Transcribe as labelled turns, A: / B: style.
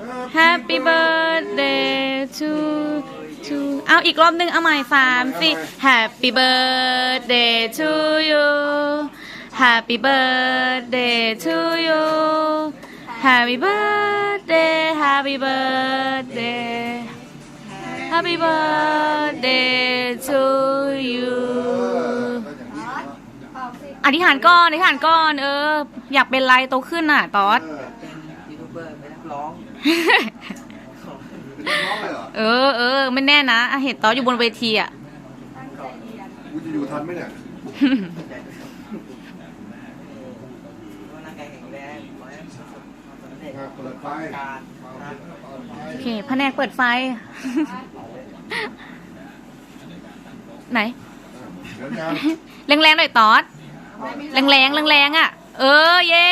A: Happy birthday to to เอาอีกรอบหนึ่งเอาใหม่สามสี่ Happy birthday to you Happy birthday to you Happy birthday Happy birthday Happy birthday to you อธิษฐานก่อนอธิษฐานก่อนเออ อยากเป็นไรโตขึ้นอะตอด
B: เบอร์เป็นนักร้อง
C: เป็นนักร้องเลยเหรอ
A: เออเออไม่แน่นะอะเห็นตอนอยู่บนเวทีอะ
C: กูจะอยู่ทันไหมเนี่ย
B: ว่าร่างกายแข็งแรงขอให้ประสบความสำเร็จ
C: อะเปิดไฟ
B: การนะ
A: โอเคแผนกเปิดไฟ ไหน
C: เดี๋ยวงาน
A: แรงๆหน่อยตอดแรงๆแรงๆอะ เออ เย้